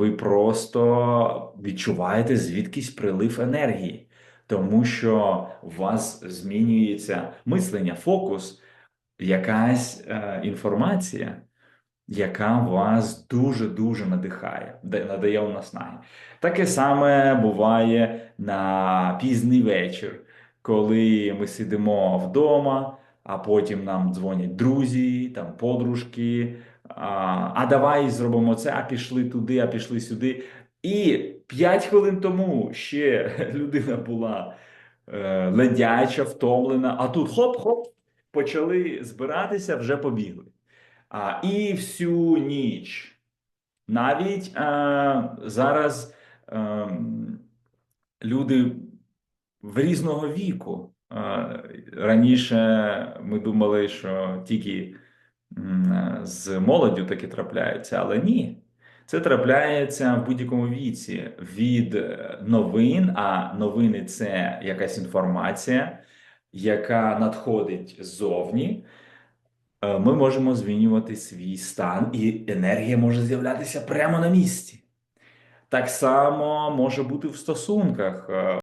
ви просто відчуваєте звідкись прилив енергії, тому що у вас змінюється мислення, фокус, якась е, інформація, яка вас дуже-дуже надихає, де- надає вам наснаги. Таке саме буває на пізній вечір, коли ми сидимо вдома, а потім нам дзвонять друзі, там подружки. А, давай зробимо це, а пішли туди, а пішли сюди. І 5 хвилин тому ще людина була е, ледяча, втомлена, а тут хоп-хоп, почали збиратися, вже побігли. А, і всю ніч. Навіть е, зараз е, люди в різного віку. Е, раніше ми думали, що тільки з молоддю таке трапляється, але ні. Це трапляється в будь-якому віці від е, новин, а новини це якась інформація, яка надходить ззовні. Е, Ми можемо змінювати свій стан, і енергія може з'являтися прямо на місці. Так само може бути в стосунках. Е,